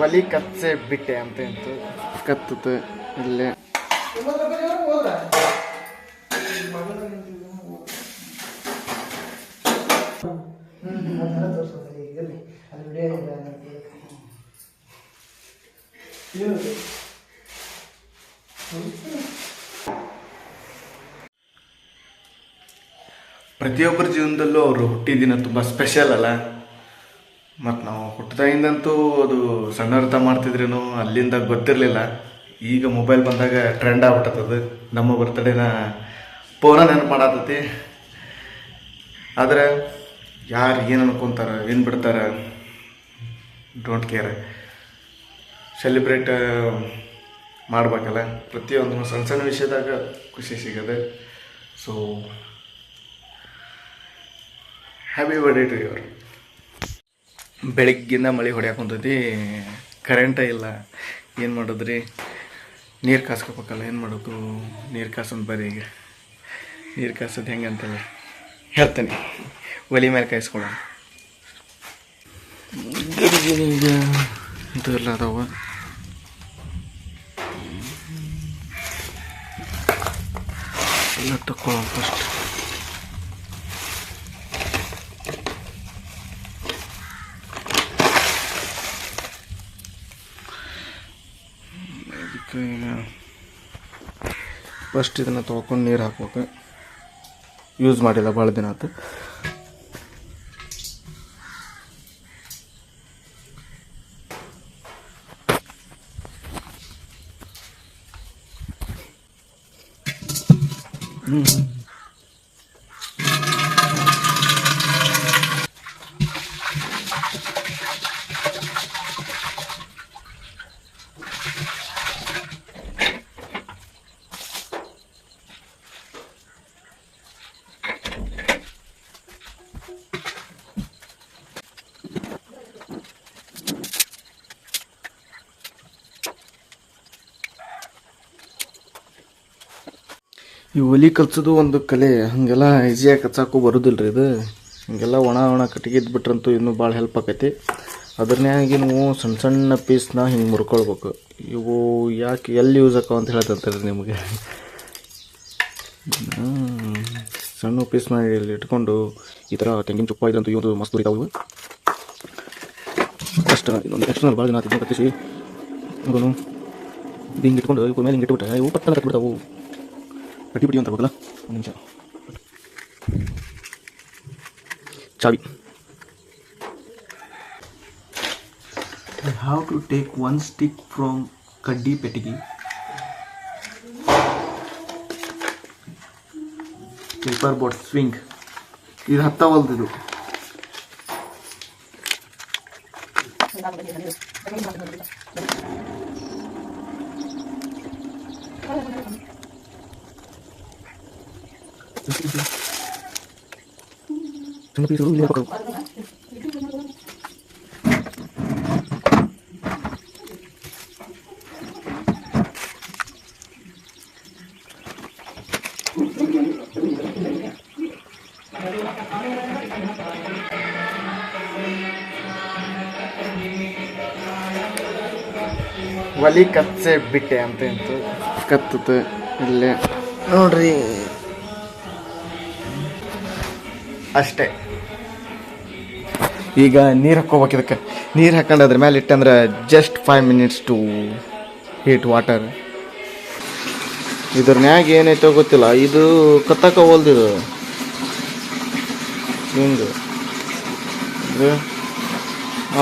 ಒಲಿ ಕತ್ತೆ ಬಿಟ್ಟೆ ಅಂತ ಇತ್ತು ಕತ್ತತೆ ಇಲ್ಲೇ. ಪ್ರತಿಯೊಬ್ಬರ ಜೀವನದಲ್ಲೂ ಅವರು ಹುಟ್ಟಿದಿನ ತುಂಬ ಸ್ಪೆಷಲ್ ಅಲ್ಲ? ಮತ್ತು ನಾವು ಹುಟ್ಟದಾಗಿಂದಂತೂ ಅದು ಸಣ್ಣ ಅರ್ಥ ಮಾಡ್ತಿದ್ರೇನು ಅಲ್ಲಿಂದ ಗೊತ್ತಿರಲಿಲ್ಲ. ಈಗ ಮೊಬೈಲ್ ಬಂದಾಗ ಟ್ರೆಂಡ್ ಆಗ್ಬಿಟ್ಟದ ನಮ್ಮ ಬರ್ತಡೇನ ಪೋನ ನೆನಪು ಮಾಡತ್ತತಿ ಆದರೆ ಯಾರು ಏನು ಅನ್ಕೊತಾರೆ, ಏನು ಬಿಡ್ತಾರೆ ಡೋಂಟ್ ಕೇರ್ ಸೆಲೆಬ್ರೇಟ್ ಮಾಡ್ಬೇಕಲ್ಲ. ಪ್ರತಿಯೊಂದು ಸಣ್ಣ ಸಣ್ಣ ವಿಷಯದಾಗ ಖುಷಿ ಸಿಗದೆ so happy birthday to your ಬೆಳಗ್ಗಿಂದ ಮಳೆ ಹೊಡ್ಯಾಕೊಂತೈತಿ ಕರೆಂಟ ಇಲ್ಲ. ಏನು ಮಾಡೋದ್ರಿ? ನೀರು ಕಾಸ್ಕೋಬೇಕಲ್ಲ, ಏನು ಮಾಡೋದು? ನೀರು ಕಾಸೋದು ಬರೀ ಈಗ. ನೀರು ಕಾಸೋದು ಹೆಂಗೆ ಅಂತೇಳಿ ಹೇಳ್ತೇನೆ. ಒಲಿ ಮೇಲೆ ಕಾಯಿಸ್ಕೊಳ್ಳೋಣ ಈಗ ಇದು ಎಲ್ಲ ಅದಾವ. ಎಲ್ಲ ತಗೊಳ್ಳೋಣ ಫಸ್ಟ್ ಅದಕ್ಕೆ ಈಗ. ಫಸ್ಟ್ ಇದನ್ನು ತೊಳ್ಕೊಂಡು ನೀರು ಹಾಕ್ಬೇಕು. ಯೂಸ್ ಮಾಡಿಲ್ಲ ಭಾಳ ದಿನ ಆಯ್ತು ಈ ಒಲಿ ಕಲ್ಸೋದು ಒಂದು ಕಲೆ. ಹಾಗೆಲ್ಲ ಈಸಿಯಾಗಿ ಕಚ್ಚಾಕು ಬರೋದಿಲ್ಲ ರೀ ಇದು. ಹಿಂಗೆಲ್ಲ ಒಣ ಒಣ ಕಟ್ಟಿಗೆ ಇದ್ಬಿಟ್ರಂತೂ ಇನ್ನೂ ಭಾಳ ಹೆಲ್ಪ್ ಆಕೈತಿ. ಅದ್ರನ್ಯಾಗಿ ನೀವು ಸಣ್ಣ ಸಣ್ಣ ಪೀಸ್ನ ಹಿಂಗೆ ಮುರ್ಕೊಳ್ಬೇಕು. ಇವು ಯಾಕೆ ಎಲ್ಲಿ ಯೂಸ್ ಆಕವ ಅಂತ ಹೇಳ್ತಂತಾರೆ ನಿಮಗೆ. ಸಣ್ಣ ಪೀಸ್ ಮಾಡಿ ಇಲ್ಲಿ ಇಟ್ಕೊಂಡು ಈ ಥರ ತೆಂಗಿನ ತುಪ್ಪ ಇದಂತೂ ಇವತ್ತು ಮಸ್ತ್ ಇವು. ಅಷ್ಟು ಇದೊಂದು ಎಕ್ಸ್ಟ್ರನಲ್ ಭಾಳ ದಿನ ನೋಡೋನು. ಹಿಂಗೆ ಇಟ್ಕೊಂಡು ಇವ್ರ ಮೇಲೆ ಹಿಂಗೆ ಇಟ್ಬಿಟ್ರೆ ಇವು ಪಟ್ಟಣ ಕಟ್ಟಿ ಬಿಡಿ ಅಂತ ಹೋಗಲ್ಲ ಒಂದು ನಿಮಿಷ ಚಾವಿ how to take one stick from ಕಡ್ಡಿ ಪೆಟ್ಟಿಗೆ ಪೇಪರ್ ಬೋರ್ಡ್ ಸ್ವಿಂಗ್ ಇದು ಹತ್ತವಲ್ದಿದು ಸಣ್ಣ ಪೀಸು ಇಲ್ಲಿ ಹಾಕ್ಬೇಕು ಒಲಿ ಕಚ್ಚೆ ಬಿಟ್ಟೆ ಅಂತ ಎಂತು ಕತ್ತತೆ ಇಲ್ಲೇ ನೋಡ್ರಿ ಅಷ್ಟೇ ಈಗ ನೀರು ಹಾಕ್ಕೋಬೇಕು ಇದಕ್ಕೆ. ನೀರು ಹಾಕೊಂಡು ಅದ್ರ ಮೇಲೆ ಇಟ್ಟಂದ್ರೆ just five minutes to heat water ಇದ್ರ ಮ್ಯಾಗ ಏನೈತೋ ಗೊತ್ತಿಲ್ಲ. ಇದು ಕತ್ತಕ ಹೋಲ್ದಿದು ಹಿಂಗೆ.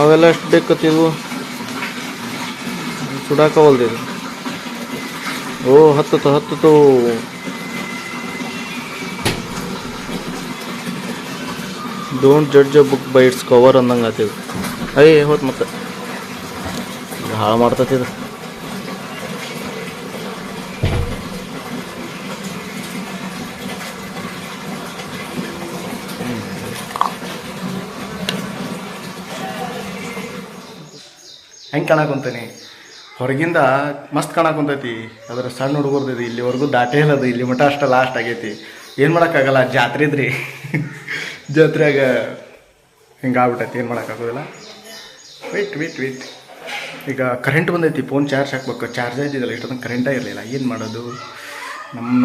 ಅವೆಲ್ಲ ಎಷ್ಟು ಬೇಕತ್ತಿದ್ವು ಸುಡಾಕ ಹೋಲ್ದಿದು ಓ, ಹತ್ತತ್ತು ಹತ್ತತ್ತು. Don't judge a book by its cover ಅಂದಂಗೆ ಆತಿದು ಅಯ್ಯ ಹೋತ್ ಮತ್ತೆ ಹಾಳು ಮಾಡ್ತತಿ ಇದು ಹೆಂಗೆ ಕಾಣಕೊಂತೀನಿ? ಹೊರಗಿಂದ ಮಸ್ತ್ ಕಾಣಕೊಂತೈತಿ. ಅದ್ರ ಸಣ್ಣ ಹುಡುಗರ್ದಿದೆ ಇಲ್ಲಿವರೆಗೂ ದಾಟೇ ಇಲ್ಲದು. ಇಲ್ಲಿ ಮಠ ಅಷ್ಟ ಲಾಸ್ಟ್ ಆಗೈತಿ. ಏನು ಮಾಡೋಕ್ಕಾಗಲ್ಲ? ಜಾತ್ರೆ ಇದ್ರಿ. ಜಾತ್ರೆಯಾಗ ಹಿಂಗೆ ಆಗ್ಬಿಟ್ಟೈತಿ ಏನು ಮಾಡೋಕ್ಕಾಗೋದಿಲ್ಲ ವೇಟ್ ವೆಯ್ಟ್ ವೆಯ್ಟ್ ಈಗ ಕರೆಂಟ್ ಬಂದೈತಿ ಫೋನ್ ಚಾರ್ಜ್ ಹಾಕ್ಬೇಕು ಚಾರ್ಜ್ ಇದ್ದಿದ್ದಲ್ಲ ಇಷ್ಟೊಂದು ಕರೆಂಟೇ ಇರಲಿಲ್ಲ. ಏನು ಮಾಡೋದು? ನಮ್ಮ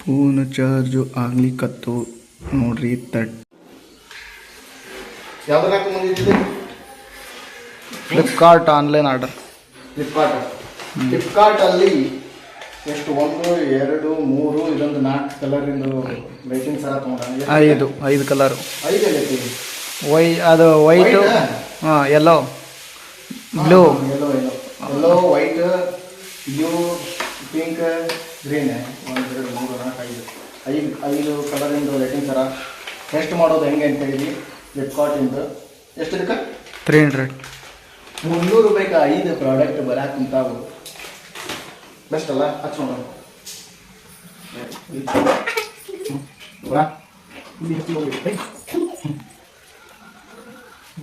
ಫೋನ್ ಚಾರ್ಜು ಆಗ್ಲಿಕ್ಕತ್ತು ನೋಡ್ರಿ ತಟ್ ಫ್ಲಿಪ್ಕಾರ್ಟ್ ಆನ್ಲೈನ್ ಆರ್ಡರ್ ಫ್ಲಿಪ್ಕಾರ್ಟ್ ಫ್ಲಿಪ್ಕಾರ್ಟಲ್ಲಿ ಎಷ್ಟು? ಒಂದು ಎರಡು ಮೂರು ಇದೊಂದು ನಾಲ್ಕು ಕಲರಿಂದು ಲೈಟಿಂಗ್ ಸರ ತೊಗೊಂಡ ಐದು ಐದು ಕಲರು ಐದು ಐತಿ ವೈ ಅದು ವೈಟು? ಹಾಂ yellow blue yellow yellow yellow white blue pink green ಒಂದು ಎರಡು ಮೂರು ನಾಲ್ಕು ಐದು. ಐದು ಐದು ಕಲರಿಂದು ಲೈಟಿಂಗ್ ಸರ ಟೆಸ್ಟ್ ಮಾಡೋದು ಹೆಂಗೆ ಅಂತ ಹೇಳಿ ಫ್ಲಿಪ್ಕಾರ್ಟಿಂದು ಎಷ್ಟು ಇದಕ್ಕೆ ತ್ರೀ ಹಂಡ್ರೆಡ್ ಮುನ್ನೂರು ರೂಪಾಯಿಗೆ ಐದು ಪ್ರಾಡಕ್ಟ್ ಬರಾಕ್ ಕುಂತಾವು ಬೆಸ್ಟ್ ಅಲ್ಲ ಹಚ್ಚ ನೋಡೋಣ ಬಾ. ಇಲ್ಲಿ ಹಚ್ಚಿ ಹೋಗಿ. ಹೇ.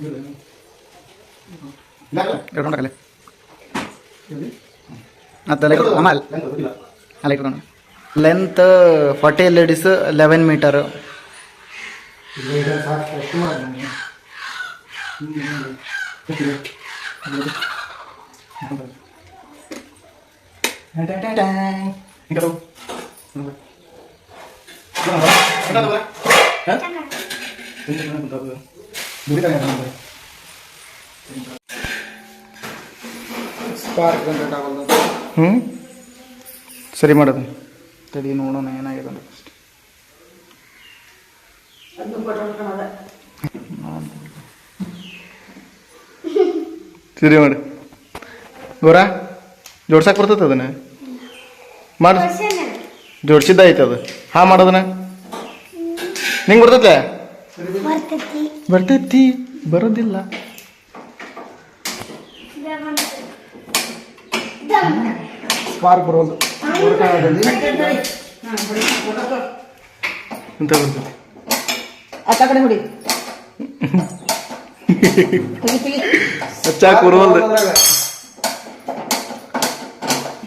ಇಲ್ಲ, ಇಲ್ಲ. ಇಟ್ಕೊಂಡಾಗಲ್ಲ ಎಲ್ಲಿ? ಮತ್ತೆ ಲೈಕ್ ಆಮೇಲೆ ಇಲ್ಲ, ಇಲ್ಲ. ಅಲ್ಲ ಇಟ್ಕೊಂಡು length forty ladies eleven metre ಇದು ಸಾಕು, ಅಷ್ಟು ಮಾಡು ನೀನು. ಹಿಂಗೆ, ಹಿಂಗೆ. ಹಿಂಗೆ. ಟಾ, ಟಾ, ಟಾ. ಹಿಂಗೆ ತಗೋ. ಹಿಂಗೆ. ಬಾ, ಬಾ. ಹಿಂಗೆ ಬಾ. ಹಾ? ಹಿಂಗೆ ಬಾ, ಹಿಂಗೆ ತಗೋ. ದುಡಿತಾನೆ ಅವ್ನು ಬಾ. ಸ್ಪಾರ್ಕ್ ಜನರೇಟ್ ಆಗೋದು ಹ್ಞೂ ಸರಿ ಮಾಡೋದು ತಡಿ ನೋಡೋಣ ಏನಾಗಿದೆ ಅಂತ ಫಸ್ಟ್ ಸರಿ ಮಾಡಿ ಗೋರ ಜೋಡ್ಸಕ್ಕೆ ಬರ್ತೈತೆ ಅದನ್ನ ಮಾಡಿ ಜೋಡ್ಸಿದ್ದ ಐತೆ ಅದು. ಹಾ ಮಾಡೋದನ ನಿಂಗೆ ಬರ್ತೈತೆ. ಬರ್ತೈತಿ. ಬರೋದಿಲ್ಲ. ಸ್ಪಾರ್ಕ್ ಬರೋದು. ಅಂತ ಬರ್ತೈತಿ? ಆತ ಕಡೆ ಹುಡಿ. ಹಚ್ಚಾಕ್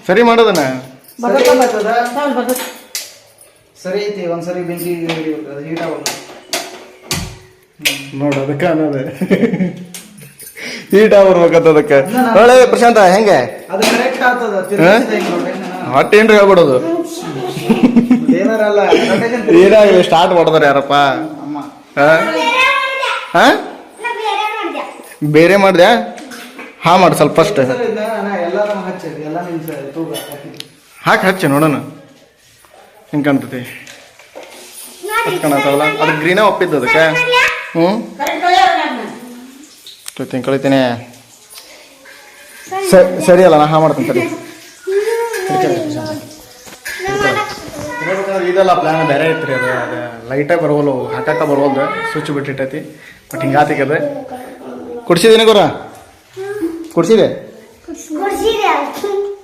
ಸರಿ ಮಾಡೋದನ್ನ. ಬರ್ತದ ಬರ್ತದ. ಸಾಲ್ ಬರ್ತದ. ಸರಿ ಐತಿ ಒಂದ್ಸರಿ ಬೆಂಕಿ ಹೀಟ್ ಆಗೋದು ನೋಡು ಅದಕ್ಕೆ ಅನ್ನೋದು ಈಟ ಬರ್ಬೇಕಂತ ಅದಕ್ಕೆ. ಒಳ್ಳೆ ಪ್ರಶಾಂತ ಹೆಂಗೆ? ಅದು ಕರೆಕ್ಟ್ ಆಗ್ತದ. ಹೊಟ್ಟೆ ಏನ್ರಿ ಹೇಳ್ಬಿಡೋದು ಏನಾರಲ್ಲ ಏನಾಗಲಿ ಸ್ಟಾರ್ಟ್ ಮಾಡಿದಾರೆ ಯಾರಪ್ಪ? ಅಮ್ಮ. ಹಾ? ಹಾ? ಬೇರೆ ಮಾಡ್ದ್ಯಾ ಹಾ ಮಾಡಿ ಸ್ವಲ್ಪ ಫಸ್ಟ್ ಸರ್ ಹಚ್ಚಿ ಎಲ್ಲ ನಿಮ್ಸ ತೂಗ ಹಾಕಿ. ಹಚ್ಚಿ ನೋಡೋಣ. ಹಿಂಗೆ ಕಾಣ್ತೈತಿ? ಕಾಣತ್ತಲ್ಲ ಅದು ಗ್ರೀನೇ ಒಪ್ಪಿದ್ದು ಅದಕ್ಕೆ ಹ್ಞೂ ತೊಯ್ತೀನಿ ಕಳಿತೀನಿ ಸರಿ ಅಲ್ಲ ನಾ ಹಾ ಮಾಡ್ತೀನಿ ಸರಿ. ಇದೆಲ್ಲ ಪ್ಲಾನ್ ಬೇರೆ ಐತ್ರಿ ಅದು ಅದು ಲೈಟಾಗಿ ಬರವಲ್ಲು ಹಾಕಾಕ ಬರವಲ್ದು ಸ್ವಿಚ್ ಬಿಟ್ಟಿಟ್ಟೈತಿ. ಬಟ್ ಹಿಂಗೆ ಅದು. ಕುಡ್ಸಿದ್ದೀನಿ ಗುರ? ಕುಡ್ಸಿದೆ?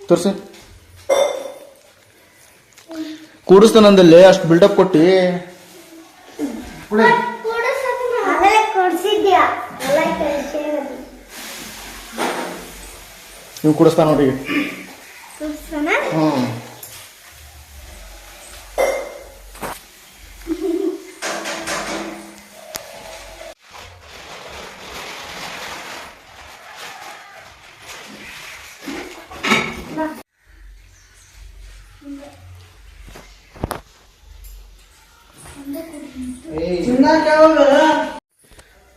ತೋರ್ಸಿ. ಕೂಡಿಸ್ತಾನಂದಲ್ಲಿ ಅಷ್ಟು ಬಿಲ್ಡಪ್ ಕೊಟ್ಟು. ನೀವು ಕೂಡಿಸ್ತಾನ ನೋಡಿ? ಹ್ಞೂ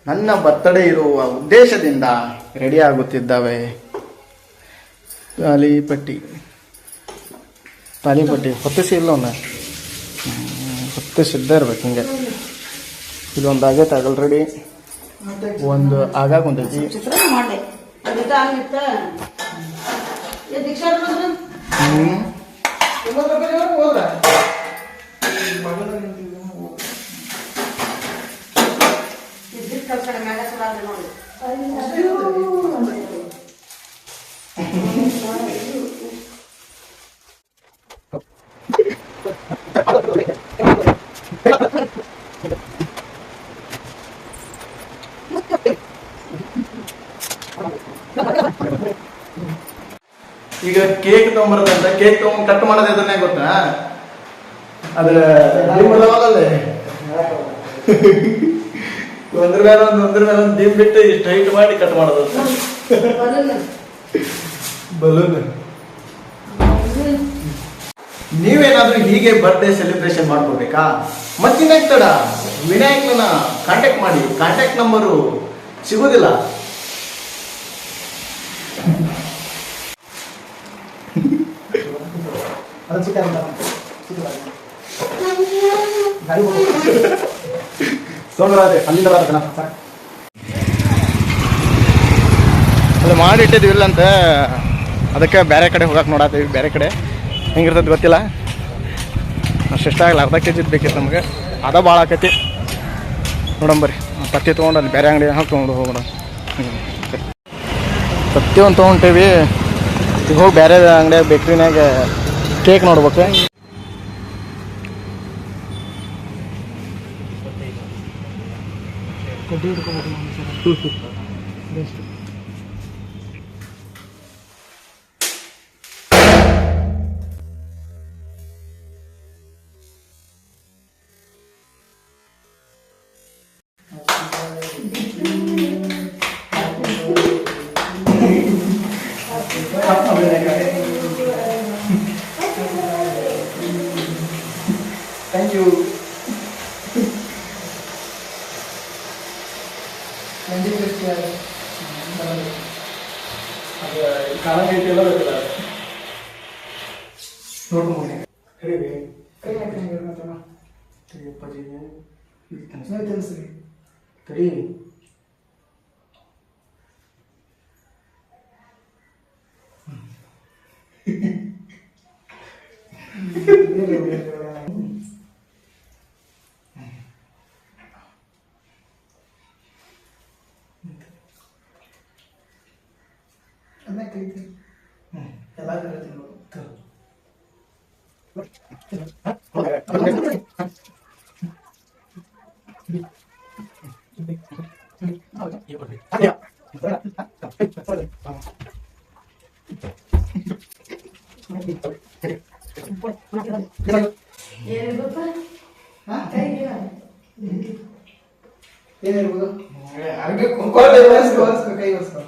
ನನ್ನ ಬರ್ತಡೇ ಇರುವ ಉದ್ದೇಶದಿಂದ ರೆಡಿ ಆಗುತ್ತಿದ್ದಾವೆ. ತಾಲಿಪಟ್ಟಿ. ತಾಲಿಪಟ್ಟಿ ಹೊತ್ತಿಸಿ ಇಲ್ಲ ಅವನ್ನ ಹೊತ್ತಿಸಿದ್ದೇ ಇರ್ಬೇಕು ಹಿಂಗೆ. ಇದೊಂದು ಆಗೈತೆ ಆಲ್ರೆಡಿ ಒಂದು ಆಗಾಗ ಒಂದೈತಿ ಹ್ಞೂ ಮ್ಯಾಗ ನೋಡಿ ಈಗ ಕೇಕ್ ತಗೊಂಬರದ ಕೇಕ್ ತಗೊಂಡ್ ಕಟ್ ಮಾಡೋದು ಇದನ್ನೇ ಗೊತ್ತಾ? ಅದ್ರ ಒಂದ್ರ ಮೇಲೆ ಒಂದು ಒಂದ್ರ ಮೇಲೆ ಒಂದು ದೀಪ್ ಬಿಟ್ಟು ಸ್ಟ್ರೈಟ್ ಮಾಡಿ ಕಟ್ ಮಾಡೋದು ಬಲೂನ್. ನೀವೇನಾದ್ರೂ ಹೀಗೆ ಬರ್ತ್ಡೇ ಸೆಲೆಬ್ರೇಷನ್ ಮಾಡ್ಕೋಬೇಕಾ ಮತ್ತಿನ ತಡ? ವಿನಾಯಕನ ಕಾಂಟ್ಯಾಕ್ಟ್ ಮಾಡಿ. ಕಾಂಟ್ಯಾಕ್ಟ್ ನಂಬರು ಸಿಗೋದಿಲ್ಲ. ಅದು ಚಿಕ್ಕ ಸೋಮರಾಜೆ ಅಲ್ಲಿಂದ ಬರತ್ತನ ಅದು ಅದಕ್ಕೆ ಬೇರೆ ಕಡೆ ಹೋಗಕ್ಕೆ ನೋಡತ್ತೀವಿ ಬೇರೆ ಕಡೆ. ಹೆಂಗಿರ್ತದೆ ಗೊತ್ತಿಲ್ಲ. ಆಗಲ್ಲ, ಅರ್ಧ ಕೆ ಜಿದು ಬೇಕಿತ್ತು ನಮಗೆ. ಅದ ಭಾಳ ಆಕೈತಿ. ನೋಡಂಬರಿ ಪತ್ತಿ ತೊಗೊಂಡು ಅಲ್ಲಿ ಬೇರೆ ಅಂಗಡಿ ಹಾಕಿ ತೊಗೊಂಡು ಹೋಗೋಣ. ಪತ್ತಿ ಒಂದು ತೊಗೊಂಡೇವಿ ಈಗ ಹೋಗಿ ಬೇರೆ ಅಂಗಡಿಯಾಗ ಬೇಕ್ರಿನಾಗ ಕೇಕ್ ನೋಡ್ಬೇಕು. ಥ್ಯಾಂಕ್ ಎಲ್ಲ ಏನಿರ್ಬೋದು ಕೈ ಒರೆಸ್ಕೊ, ಕೈ ಒರೆಸ್ಕೊ.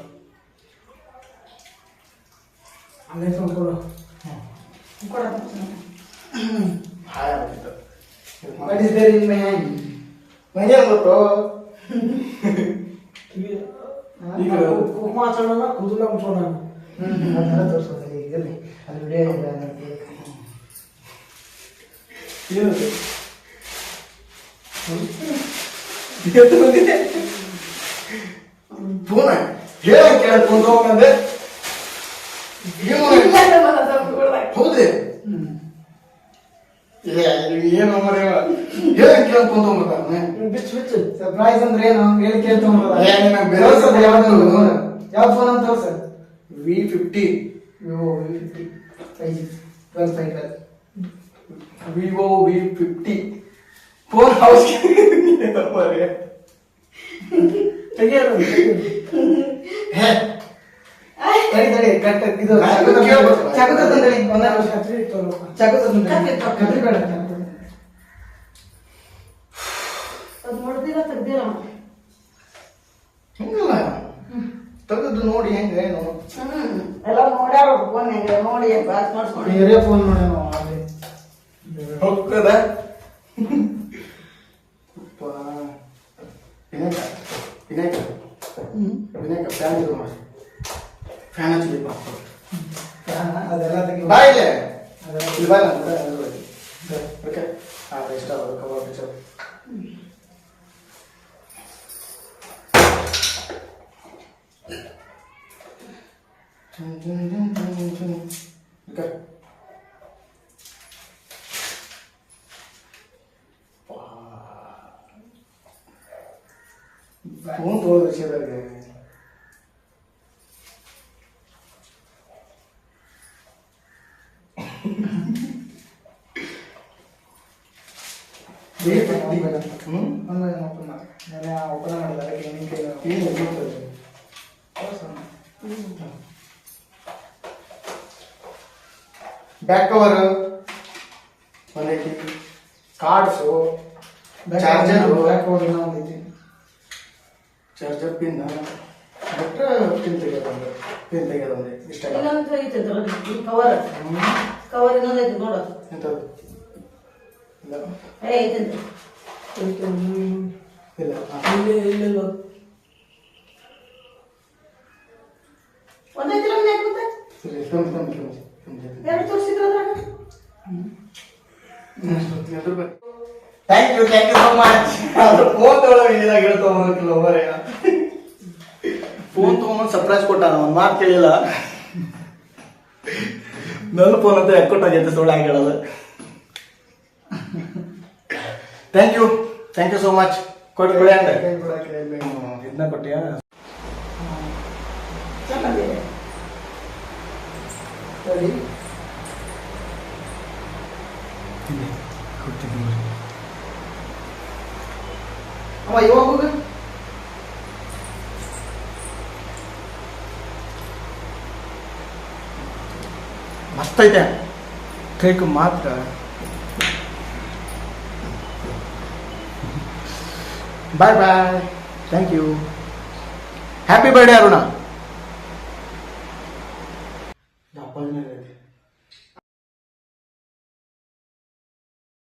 What ಈಗ ಅದೆಲ್ಲ ತೋರ್ಸೋದು ಅಲ್ಲಿ ಇರ್ಲಿ ಅಲ್ಲಿ ವಿಡಿಯೋ ನನಗೆ. ಏನದು ಎದ್ದು ಬಂದಿದೆ ಫೋನ ಹೇಳ ಕೇಳ್ಕೊಂಡು ಹೋಗಂದೆ ಹೌದ್ರಿ ಏನು ಮರ ಹೇಳ ಕೇಳ ಕುಂತ ಹೋಗ್ಬೇಕ ಬಿಚ್ಚು ಬಿಚ್ಚು ಸರ್ಪ್ರೈಸ್ ಅಂದ್ರೆ ಏನು ಹೇಳಿ ಯಾವ್ದು ಯಾವ ಫೋನ್ ಅಂತ sir V fifty V fifty five twelve five twelve Vivo V fifty phone house ತೆಗೆದು ನೋಡಿ. ಹೆಂಗ ಎಲ್ಲ ನೋಡ್ಯಾರ ಫೋನ್ ಹೆಂಗ? ನೋಡಿ ಪಾಸ್ ಮಾಡ್ಸ್ಕೊಂಡು. ಫೋನ್ ಮಾಡಿ ನಾವು ಅಲ್ಲಿ ಹೋಗ್ತದ ವಿನಾಯಕ ವಿನಾಯಕ ವಿನಾಯಕ ಫ್ಯಾನ್ ಇದು ಮಾಡಿ ಫ್ಯಾನ್ ಹಚ್ಚಿ ಬಾ ಅದೆಲ್ಲ ತೆಗಿ ಬಾ ಇಲ್ಲೇ ಅದೆಲ್ಲ ಇಲ್ಲಿ ಬಾ ನಾನು ಓಕೆ ಹಾಂ ಇಷ್ಟ ಆಗೋದು ಕಬಾಬ್ ಪಿಕ್ಚರ್ ಓಕೆ ಫೋನ್ ತೊಗೊಳ್ಳೋ ವಿಷಯದಾಗ ಹ್ಞೂ ಆನ್ಲೈನ್ ಓಪನ್ ಮಾಡಿ ನಾನು ಓಪನ್ ಮಾಡಿಲ್ಲ ಅದಕ್ಕೆ ನಿನ್ನ ಕೈ ಏನು ಗೊತ್ತದು back cover one eighty cards charger pin ಬಿಟ್ರೆ ಪಿನ್ ತೆಗೆಯೋದಂದ್ರೆ ಪಿನ್ ತೆಗೆಯೋದಂದ್ರೆ ಇಷ್ಟ ಇನ್ನೊಂದು ಐತೆ ಕವರ್ ಕವರ್ ಇನ್ನೊಂದು ಐತೆ ನೋಡು. ಎಂಥದ್ದು ಇಲ್ಲ. ಏ ಐತೆ. ಇಲ್ಲ. ಇಲ್ಲಿಲ್ಲ. ಒಂದು ಎರಡು ತೋರಿಸಿದ್ರು ಅದ್ರಾಗ? Thank you thank you so much ಅದು ಫೋನ್ ತಗೊಳ್ಳೋ ಹೇಳ್ತಾ ಹೇಳ್ತೊಗೊಂಡಿಲ್ಲ ಒಬ್ಬರೇ. ಫೋನ್ ತಗೊಂಬಂದು ಸರ್ಪ್ರೈಸ್ ಕೊಟ್ಟ ಒಂದು ಮಾತು ಕೇಳಿಲ್ಲ. ನನ್ನ ಫೋನ್ ಅಂತ ಎಕ್ಕೊಟ್ಟಾಗೈತೆ ಸುಳ್ಳು ಹಾಗೆ ಹೇಳೋದು? Thank you thank you so much ಕೊಟ್ಟು ಕೊಡಿ ಅಂತ ಇದನ್ನ ಕೊಟ್ಟಿಯಾ? ಸರಿ. ಅಮ್ಮ ಇವಾಗ ಹೋಗು ಮಸ್ತ್ ಐತೆ ಕೇಕ್ ಮಾತ್ರ. Bye bye. Thank you happy birthday Aruna.